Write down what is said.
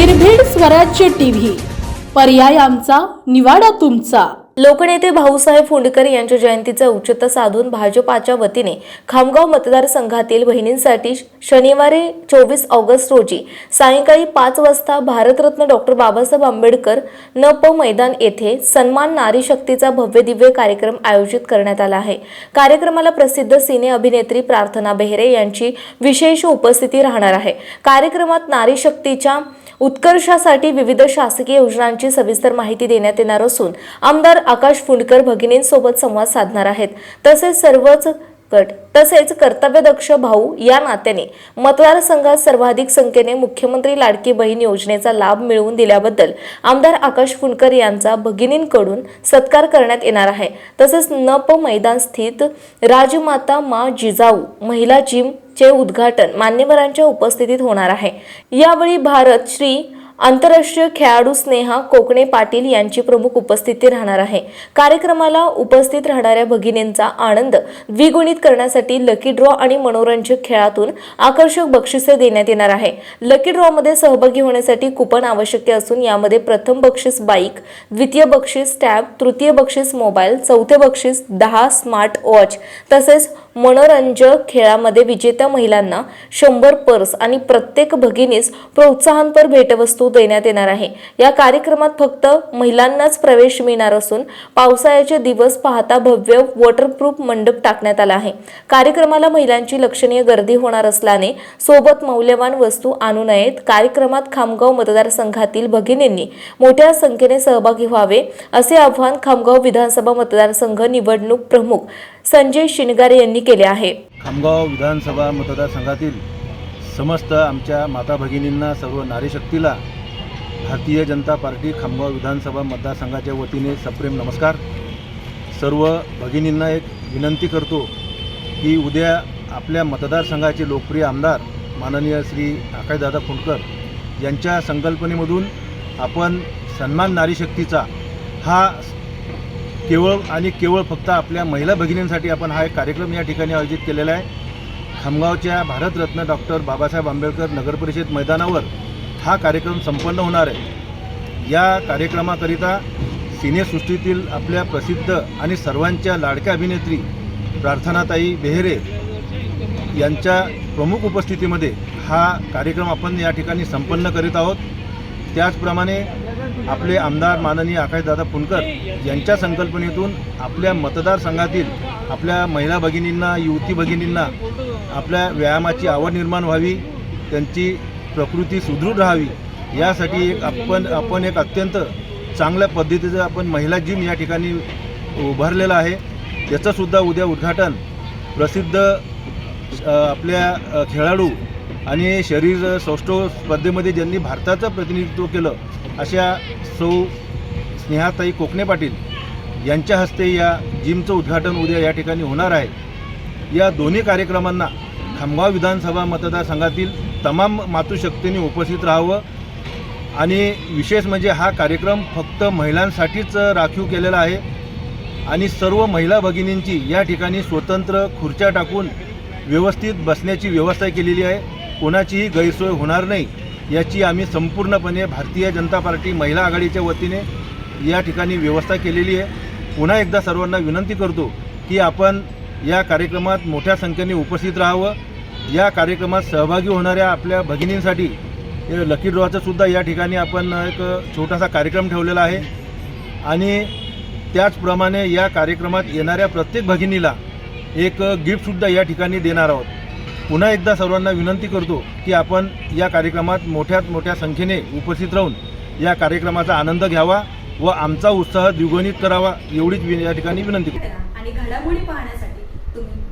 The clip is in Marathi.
स्वराज्य टीव्ही. पर्याय आमचा निवाडा तुमचा. लोकनेते भाऊसाहेब फुंडकर यांच्या जयंतीचं औचित्य साधून भाजपाच्या वतीने खामगाव मतदारसंघातील बहिणींसाठी शनिवारी चोवीस ऑगस्ट रोजी सायंकाळी पाच वाजता भारतरत्न डॉक्टर बाबासाहेब आंबेडकर न प मैदान येथे सन्मान नारी शक्तीचा भव्य दिव्य कार्यक्रम आयोजित करण्यात आला आहे. कार्यक्रमाला प्रसिद्ध सिने अभिनेत्री प्रार्थना बेहरे यांची विशेष उपस्थिती राहणार आहे. कार्यक्रमात नारी शक्तीच्या उत्कर्षासाठी विविध शासकीय योजनांची सविस्तर माहिती देण्यात येणार असून आमदार आकाश फुंडकर भगिनींसोबत संवाद साधणार आहेत. तसेच सर्वच गट तसेच कर्तव्यदक्ष भाऊ या नात्याने मतदारसंघात सर्वाधिक संख्येने मुख्यमंत्री लाडकी बहीण योजनेचा लाभ मिळवून दिल्याबद्दल आमदार आकाश फुंडकर यांचा भगिनींकडून सत्कार करण्यात येणार आहे. तसेच नप मैदान स्थित राजमाता मा जिजाऊ महिला जिम चे उद्घाटन मान्यवरांच्या उपस्थितीत होणार आहे. यावेळी भारत श्री आंतरराष्ट्रीय खेळाडू स्नेहा कोकणे पाटील यांची प्रमुख उपस्थिती राहणार आहे. कार्यक्रमाला उपस्थित राहणाऱ्या भगिनींचा आनंद द्विगुणित करण्यासाठी लकी ड्रॉ आणि मनोरंजक खेळातून आकर्षक बक्षिसे देण्यात येणार आहे. लकी ड्रॉ मध्ये सहभागी होण्यासाठी कुपन आवश्यक असून यामध्ये प्रथम बक्षीस बाईक द्वितीय बक्षीस टॅब तृतीय बक्षीस मोबाईल चौथे बक्षीस दहा स्मार्ट वॉच तसेच मनोरंजक खेळामध्ये विजेत्या महिलांना शंभर पर्स आणि प्रत्येक भगिनीस प्रोत्साहनपर भेटवस्तू देण्यात येणार आहे. या कार्यक्रमात फक्त महिलांनाच प्रवेश मिळणार असून पावसाळ्याचे दिवस पाहता भव्य वॉटरप्रूफ मंडप टाकण्यात आला आहे. कार्यक्रमाला महिलांची लक्षणीय गर्दी होणार असल्याने सोबत मौल्यवान वस्तू आणू नयेत. कार्यक्रमात खामगाव मतदारसंघातील भगिनींनी मोठ्या संख्येने सहभागी व्हावे असे आवाहन खामगाव विधानसभा मतदारसंघ निवडणूक प्रमुख संजय शिनगारे यांनी केले आहे. खामगाव विधानसभा मतदारसंघातील समस्त आमच्या माता भगिनींना सर्व नारी शक्तीला भारतीय जनता पार्टी खामगाव विधानसभा मतदारसंघाच्या वतीने सप्रेम नमस्कार. सर्व भगिनींना एक विनंती करतो की उद्या आपल्या मतदारसंघाचे लोकप्रिय आमदार माननीय श्री आकाशदादा फुंडकर यांच्या संकल्पनेमधून आपण सन्मान नारी शक्तीचा हा केवळ आणि केवळ फक्त आपल्या महिला भगिनींसाठी आपण हा एक कार्यक्रम या ठिकाणी आयोजित केलेला आहे. खामगावच्या भारतरत्न डॉक्टर बाबासाहेब आंबेडकर नगरपरिषद मैदानावर हा कार्यक्रम संपन्न होणार आहे. या कार्यक्रमाकरिता सिनेसृष्टीतील आपल्या प्रसिद्ध आणि सर्वांच्या लाडक्या अभिनेत्री प्रार्थनाताई बेहेरे यांच्या प्रमुख उपस्थितीमध्ये हा कार्यक्रम आपण या ठिकाणी संपन्न करीत आहोत. त्याचप्रमाणे आपले आमदार माननीय आकाशदादा फुंडकर यांच्या संकल्पनेतून आपल्या मतदारसंघातील आपल्या महिला भगिनींना युवती भगिनींना आपल्या व्यायामाची आवड निर्माण व्हावी त्यांची प्रकृती सुदृढ राहावी. यासाठी एक आपण आपण एक अत्यंत चांगल्या पद्धतीचं आपण महिला जिम या ठिकाणी उभारलेलं आहे. त्याचंसुद्धा उद्या उद्घाटन प्रसिद्ध आपल्या खेळाडू आणि शरीर सौष्ठव स्पर्धेमध्ये ज्यांनी भारताचं प्रतिनिधित्व केलं अशा सौ स्नेहाताई कोकणे पाटील यांच्या हस्ते या जिमचं उद्घाटन उद्या या ठिकाणी होणार आहे. या दोन्ही कार्यक्रमांना खामगाव विधानसभा मतदारसंघातील तमाम मातृशक्तींनी उपस्थित राहावं. आणि विशेष म्हणजे हा कार्यक्रम फक्त महिलांसाठीच राखीव केलेला आहे. आणि सर्व महिला भगिनींची या ठिकाणी स्वतंत्र खुर्च्या टाकून व्यवस्थित बसण्याची व्यवस्था केलेली आहे. कोणाचीही गैरसोय होणार नाही याची आम्ही संपूर्णपणे भारतीय जनता पार्टी महिला आघाडीच्या वतीने या ठिकाणी व्यवस्था केलेली आहे. पुन्हा एकदा सर्वांना विनंती करतो की आपण या कार्यक्रमात मोठ्या संख्येने उपस्थित राहावं. या कार्यक्रमात सहभागी होणाऱ्या आपल्या भगिनींसाठी हे लकी ड्रॉचं सुद्धा या ठिकाणी आपण एक छोटासा कार्यक्रम ठेवलेला आहे. आणि त्याचप्रमाणे या कार्यक्रमात येणाऱ्या प्रत्येक भगिनीला एक गिफ्टसुद्धा या ठिकाणी देणार आहोत. पुन्हा एकदा सर्वांना विनंती करतो की आपण या कार्यक्रमात मोठ्यात मोठ्या संख्येने उपस्थित राहून या कार्यक्रमाचा आनंद घ्यावा व आमचा उत्साह द्विगुणित करावा एवढीच या ठिकाणी विनंती करतो. आणि घडामोडी पाहण्यासाठी